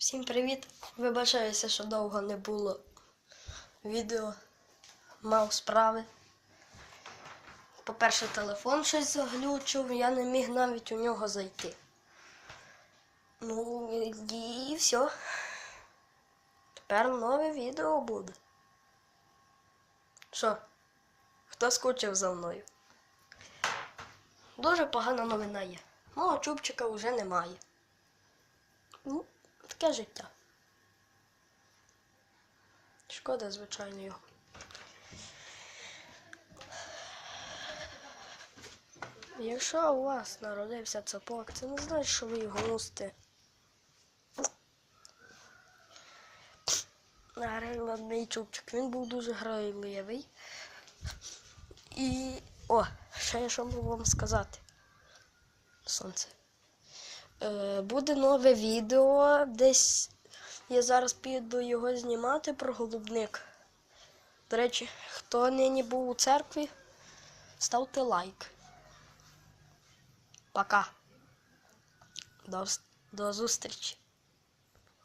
Всім привіт! Вибачаюся, що довго не було відео. Мав справи. По-перше, телефон щось заглючив, я не міг навіть у нього зайти. Ну і все. Тепер нове відео буде. Що? Хто скучив за мною? Дуже погана новина є. Мого чубчика вже немає. Ну, таке життя. Шкода, звичайно, його. Якщо у вас народився цапок, це не значить, що ви його мусите. Грайливий чубчик, він був дуже грайливий. І. О, ще я що можу вам сказати. Сонце. Е, буде нове відео. Десь я зараз піду його знімати про голубник. До речі, хто нині був у церкві, ставте лайк. Пока. До, до зустрічі.